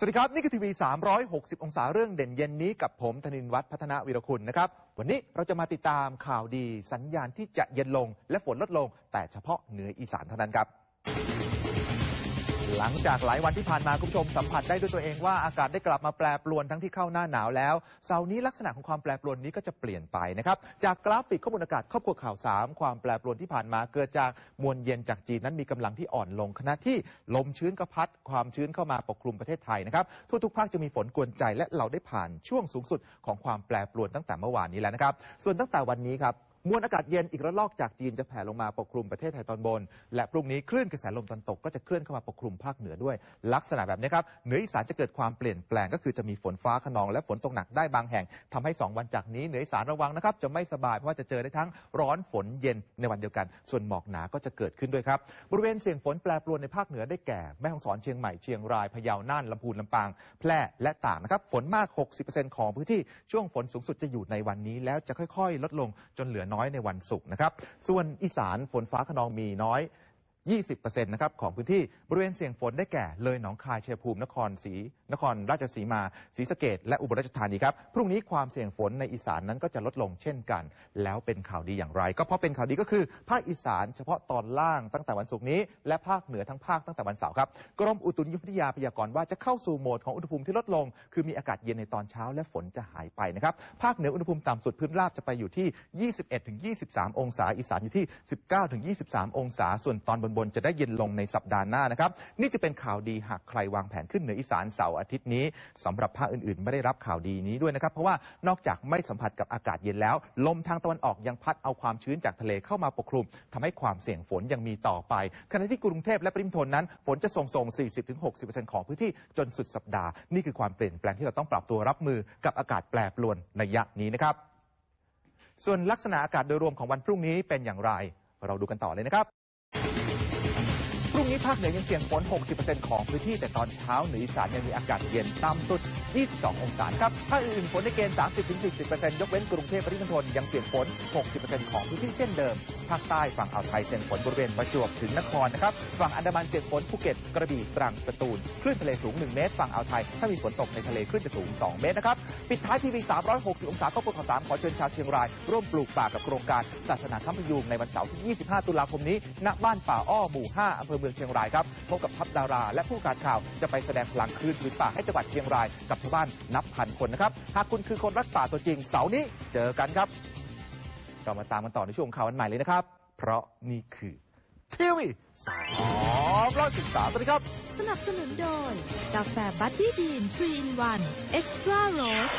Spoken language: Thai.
สวัสดีครับ นี่คือทีวี 360 องศาเรื่องเด่นเย็นนี้กับผมธนินวัฒน์พัฒนาวิรคุณนะครับ วันนี้เราจะมาติดตามข่าวดีสัญญาณที่จะเย็นลงและฝนลดลง แต่เฉพาะเหนืออีสานเท่านั้นครับ หลังจากหลายวันที่ผ่านมาคุณผู้ชมสัมผัสได้ด้วยตัวเองว่าอากาศได้กลับมาแปรปรวนทั้งที่เข้าหน้าหนาวแล้วเสาร์นี้ลักษณะของความแปรปรวนนี้ก็จะเปลี่ยนไปนะครับจากกราฟิกข้อมูลอากาศครอบครัวข่าวสามความแปรปรวนที่ผ่านมาเกิดจากมวลเย็นจากจีนนั้นมีกำลังที่อ่อนลงขณะที่ลมชื้นก็พัดความชื้นเข้ามาปกคลุมประเทศไทยนะครับทั่วทุกภาคจะมีฝนกวนใจและเราได้ผ่านช่วงสูงสุดของความแปรปรวนตั้งแต่เมื่อวานนี้แล้วนะครับส่วนตั้งแต่วันนี้ครับ มวลอากาศเย็นอีกระลอกจากจีนจะแผ่ลงมาปกคลุมประเทศไทยตอนบน และพรุ่งนี้คลื่นกระแสลมตะวันตกก็จะเคลื่อนเข้ามาปกคลุมภาคเหนือด้วย ลักษณะแบบนี้ครับเหนืออีสานจะเกิดความเปลี่ยนแปลงก็คือจะมีฝนฟ้าขนองและฝนตกหนักได้บางแห่งทำให้ 2 วันจากนี้เหนืออีสานระวังนะครับจะไม่สบายเพราะว่าจะเจอได้ทั้งร้อนฝนเย็นในวันเดียวกัน ส่วนหมอกหนาก็จะเกิดขึ้นด้วยครับบริเวณเสี่ยงฝนแปรปรวนในภาคเหนือได้แก่แม่ฮ่องสอนเชียงใหม่เชียงรายพะเยาน่านลำพูนลำปาง แพร่และตากนะครับฝนมาก 60%ของพื้นที่ช่วงฝนสูงสุดจะอยู่ในวันนี้แล้วจะค่อย ๆ ลดลงจนเหลือน้อยในวันศุกร์นะครับ ส่วนอีสานฝนฟ้าขนองมีน้อย 20%นะครับของพื้นที่บริเวณเสี่ยงฝนได้แก่เลยหนองคายเชัยภูมินครศรีนครราชสีมาศรีสะเกดและอุบลราชธานีครับพรุ่งนี้ความเสี่ยงฝนในอีสานนั้นก็จะลดลงเช่นกัน แล้วเป็นข่าวดีอย่างไร ก็เพราะเป็นข่าวดีก็คือภาคอีสานเฉพาะตอนล่างตั้งแต่วันศุกร์นี้ และภาคเหนือทั้งภาคตั้งแต่วันเสาร์ครับกรมอุตุนิยมวิทยาพยากรณ์ว่าจะเข้าสู่โหมดของอุณหภูมิที่ลดลง คือมีอากาศเย็นในตอนเช้าและฝนจะหายไปนะครับภาคเหนืออุณหภูมิต่ำสุดพื้นราบจะไปอยู่ที่ 21-23 องศาอีสานอยู่ที่ 19-23 องศาส่วนตอนบนๆจะได้เย็นลงในสัปดาห์หน้านะครับ นี่จะเป็นข่าวดีหากใครวางแผนขึ้นเหนืออีสานเสาร์อาทิตย์นี้สำหรับภาคอื่นๆ ไม่ได้รับข่าวดีนี้ด้วยนะครับ เพราะว่านอกจากไม่สัมผัสกับอากาศเย็นแล้ว ลมทางตะวันออกยังพัดเอาความชื้นจากทะเลเข้ามาปกคลุมทำให้ความเสี่ยงฝนยังมีต่อไป ขณะที่กรุงเทพและปริมณฑลนั้น ฝนจะส่งส่ง 40-60%ของพื้นที่จนสุดสัปดาห์นี่คือความเปลี่ยนแปลงที่เราต้องปรับตัวรับมือกับอากาศแปรปรวนในยะนี้นะครับ ส่วนลักษณะอากาศโดยรวมของวันพรุ่งนี้เป็นอย่างไร เราดูกันต่อเลยนะครับ นี้ภาคเหนือยังเสี่ยงฝน 60%ของพื้นที่แต่ตอนเช้าเหนืออีสานยังมีอากาศเย็นต่ำสุด 22 องศาครับภาคอื่นๆฝนในเกณฑ์ 30-40%ยกเว้นกรุงเทพปริมณฑลยังเสี่ยงฝน 60%ของพื้นที่เช่นเดิม ภาคใต้ฝั่งอ่าวไทยเสี่ยงฝนบริเวณประจวบถึงนครนะครับฝั่งอันดามันเสี่ยงฝนภูเก็ตกระบี่ตรังสตูลคลื่นทะเลสูง 1 เมตร ฝั่งอ่าวไทย ถ้ามีฝนตกในทะเลคลื่นจะสูง 2 เมตรนะครับปิดท้ายทีวี360 องศาครอบครัวข่าวสามขอเชิญชาวเชียงราย ร่วมปลูกป่ากับโครงการศาสนาค้ำพยุงในวันเสาร์ที่ 25 ตุลาคมนี้ณบ้านป่าอ้อหมู่ 5อำเภอเมืองเชียงรายครับพบกับทัพดารา และผู้การข่าวจะไปแสดงพลังคลื่นผืนป่าให้จังหวัดเชียงรายกับชาวบ้านนับพันคนนะครับหากคุณคือคนรักป่าตัวจริงเสาร์นี้เจอกันครับ เรามาตามกันต่อในช่วงข่าววันใหม่เลยนะครับ เพราะนี่คือทีวีสามร้อยสิบสามสวัสดีครับ สนับสนุนโดย กาแฟบัตตี้ดีนทรีนวันเอ็กซ์ตร้าโรส